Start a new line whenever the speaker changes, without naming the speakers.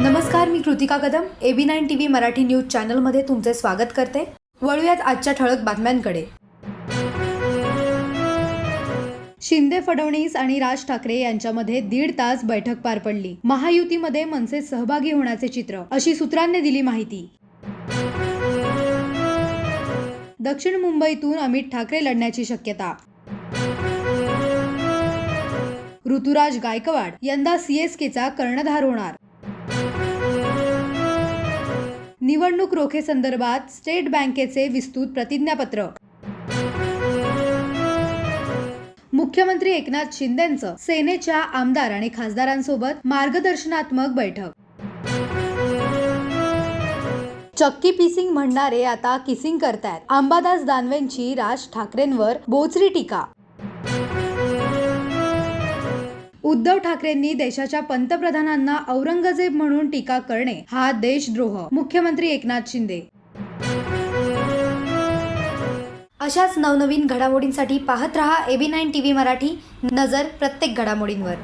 नमस्कार मी Kritika Kadam. A B nine T V Marathi news चॅनलमध्ये तुमचे स्वागत करते. वळूयात आजच्या ठळक बातम्यांकडे. शिंदे फडणवीस आणि राज ठाकरे यांच्यामध्ये दीड तास बैठक पार पडली. महायुतीमध्ये मनसे सहभागी होण्याचे चित्र अशी सूत्रांनी दिली माहिती. दक्षिण मुंबईतून अमित ठाकरे लढण्याची शक्यता. ऋतुराज गायकवाड यंदा सीएसकेचा कर्णधार होणार. निवडणूक रोखेसंदर्भात स्टेट बँकेचे विस्तृत प्रतिज्ञापत्र. मुख्यमंत्री एकनाथ शिंदेंचं सेनेच्या आमदार आणि खासदारांसोबत मार्गदर्शनात्मक बैठक. चक्की पिसिंग म्हणणारे आता किसिंग करतायत. अंबादास दानवेंची राज ठाकरेंवर बोचरी टीका. उद्धव ठाकरेंनी देशाच्या पंतप्रधानांना औरंगजेब म्हणून टीका करणे हा देशद्रोह. मुख्यमंत्री एकनाथ शिंदे. अशाच नवनवीन घडामोडींसाठी पाहत रहा AB nine T V Marathi नजर प्रत्येक घडामोडींवर.